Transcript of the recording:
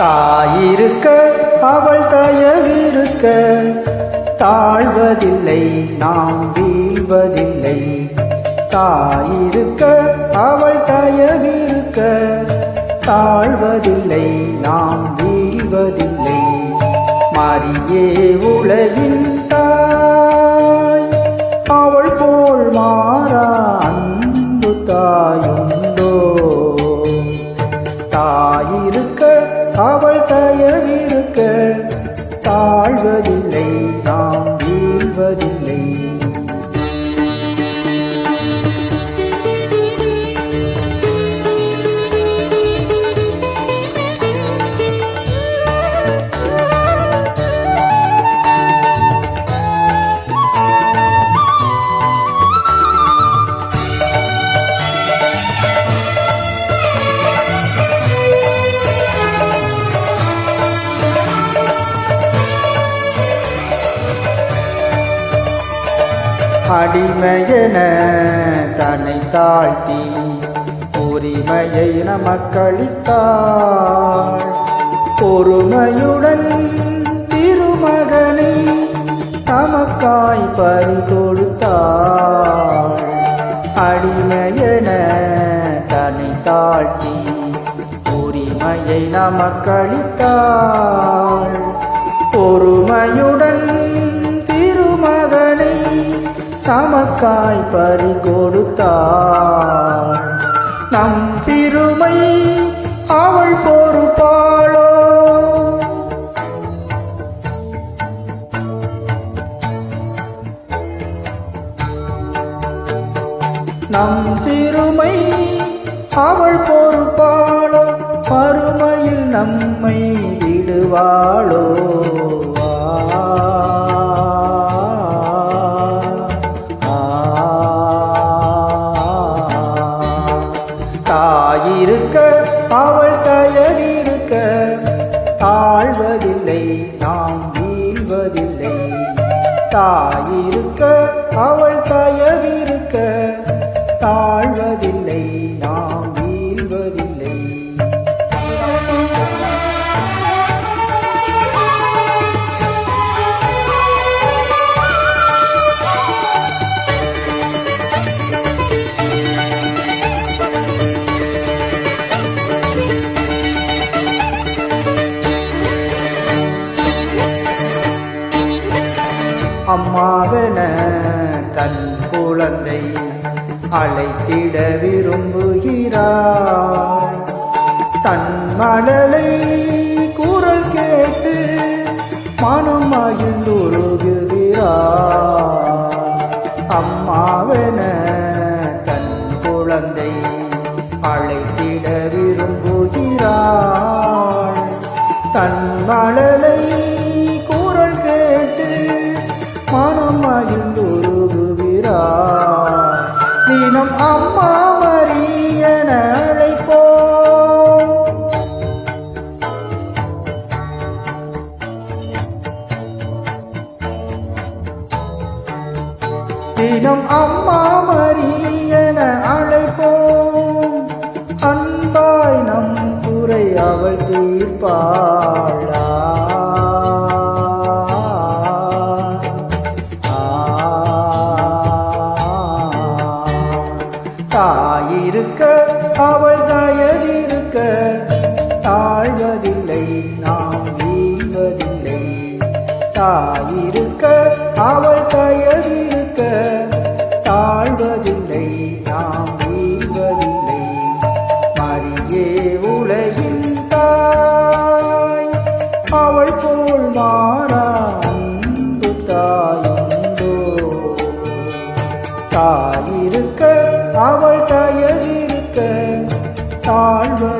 தாயிருக்க அவள் தயவிருக்க. தாழ்வதில்லை நாம் வீழ்வதில்லை. தாயிருக்க அவள் தயவிருக்க. தாழ்வதில்லை நாம் வீழ்வதில்லை. மாறியே உலகின் தாய் அவள் போல் மாறா அன்பு தாயுண்டோ. தாயிரு அவள் தயவிருக்க தாழ்வது அடிமையென தன்னை தாழ்த்தி உரிமையை நமக்களித்தாள். பொறுமையுடன் திருமகனை நமக்காய் பறிகொடுத்தாள். அடிமையென தன்னை தாழ்த்தி உரிமையை நமக்களித்தாள். பொறுமையுடன் திருமகன் தமக்காய் பறி கொடுத்தாள் நம் சிறுமை அவள் பொறுப்பாளோ? நம் சிறுமை அவள் பொறுப்பாளோ? மறுமையில் நம்மை விடுவாளோ? தாழ்வதில்லை நாம் வீழ்வதில்லை. தாயிருக்க அவள் அழைத்திட விரும்புகிறார் தன் மடலை குரல் கேட்டு மனம் மகிழ்ந்துருகிறார் அம்மாவென தன் குழந்தை அழைத்திட விரும்புகிறார் தன் மடலை குரல் கேட்டு மனம் மகிழ்ந்துருகிறார் தினம் அம்மா மரியன அழைப்போம். அன்பாய் நம் குறை அவள் தீர்ப்பாளா. தாயிருக்க அவள் தயதிருக்க தாழ்வதில்லை நாம் வீழ்வதில்லை. தாயிருக்க அவள் தயதிருக்க தயவிருக்க தாழ்வதில்லை நாம் வீழ்வதில்லை